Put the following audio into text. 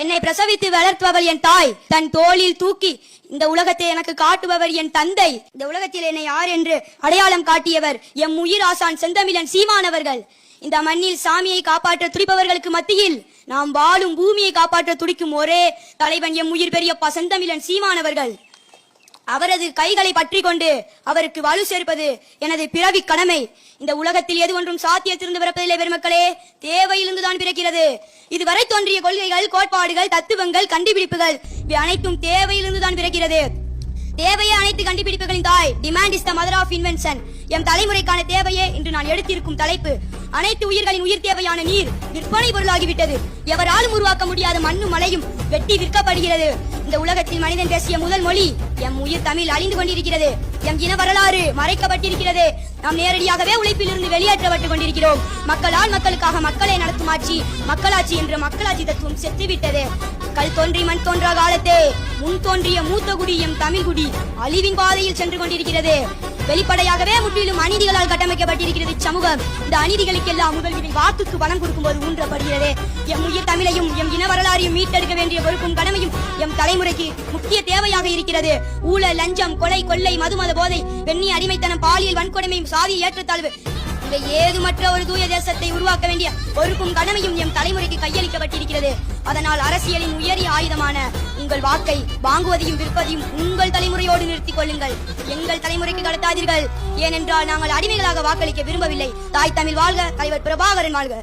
என்னை பிரசவித்து வளர்ப்பவள் என் தாய். தன் தோளில் தூக்கி இந்த உலகத்தை எனக்கு காட்டுபவர் என் தந்தை. இந்த உலகத்தில் என்னை யார் என்று அடையாளம் காட்டியவர் எம் உயிர் ஆசான் செந்தமிழன் சீமானவர்கள். இந்த மண்ணில் சாமியை காப்பாற்ற துடிப்பவர்களுக்கு மத்தியில் நாம் வாழும் பூமியை காப்பாற்ற துடிக்கும் ஒரே தலைவன் எம் உயிர் பெரியப்பா செந்தமிழன் சீமானவர்கள். அவரது கைகளை பற்றி கொண்டு அவருக்கு வலு சேர்ப்பது எனது பிறவி கடமை. இந்த உலகத்தில் எது ஒன்றும் சாத்தியத்திலிருந்து பிறப்பதில்லை பெருமக்களே. தேவையிலிருந்து தான் பிறக்கிறது. இதுவரை தோன்றிய கொள்கைகள் கோட்பாடுகள் தத்துவங்கள் கண்டுபிடிப்புகள் இவை அனைத்தும் தேவையிலிருந்து தான் பிறக்கிறது. தேவையே அனைத்து கண்டுபிடிப்புகளின் தாய். Demand is the mother of invention M தலைமுறைக்கான தேவையே இன்று நான் எடுத்திருக்கும் தலைப்பு. அனைத்து உயிர்களின் உயிர் தேவையான நீர் விற்பனை பொருளாகிவிட்டது. எவராலும் உருவாக்க முடியாத மண்ணும் மலையும் வெட்டி விற்கப்படுகிறது. இந்த உலகத்தில் மனிதன் பேசிய முதல் மொழி எம் உயிர் தமிழ் அழிந்து கொண்டிருக்கிறது. எம் இன வரலாறு மறைக்கப்பட்டிருக்கிறது. நாம் நேரடியாகவே உழைப்பிலிருந்து வெளியேற்றப்பட்டுக் கொண்டிருக்கிறோம். மக்களால் மக்களுக்காக மக்களை நடத்தும் ஆட்சி மக்களாட்சி என்ற மக்களாட்சி தத்துவம் செத்துவிட்டது. கல் தோன்றி மண் தோன்றா காலத்தே முன் தோன்றிய மூத்த குடி எம் தமிழ் குடி அழிவின் பாதையில் சென்று கொண்டிருக்கிறது. வெளிப்படையாகவே முற்றிலும் அநீதிகளால் கட்டமைக்கப்பட்டிருக்கிறது இச்சமூகம். இந்த அநீதிகளுக்கெல்லாம் முதல்வரின் வாக்குக்கு பணம் கொடுக்கும்போது ஊன்றப்படுகிறது. எம் உயிர் தமிழையும் எம் இன வரலாறையும் மீட்டெடுக்க வேண்டிய பொறுப்பும் கடமையும் எம் தலைமுறைக்கு முக்கிய தேவையாக இருக்கிறது. ஊழல் லஞ்சம் கொலை கொள்ளை மதுமத போதை பெண்ணி அடிமைத்தனம் பாலியல் வன்கொடுமையும் சாதி ஏற்றத்தாழ்வு இவை ஏதுமற்ற ஒரு தூய தேசத்தை உருவாக்க வேண்டிய பொறுப்பும் கடமையும் எம் தலைமுறைக்கு கையளிக்கப்பட்டிருக்கிறது. அதனால் அரசியலின் உயரிய ஆயுதமான உங்கள் வாக்கை வாங்குவதையும் விற்பதையும் உங்கள் தலைமுறையோடு நிறுத்திக் கொள்ளுங்கள். எங்கள் தலைமுறைக்கு கடத்தாதீர்கள். ஏனென்றால் நாங்கள் அடிமைகளாக வாக்களிக்க விரும்பவில்லை. தாய் தமிழ் வாழ்க தலைவர் பிரபாகரன் வாழ்க.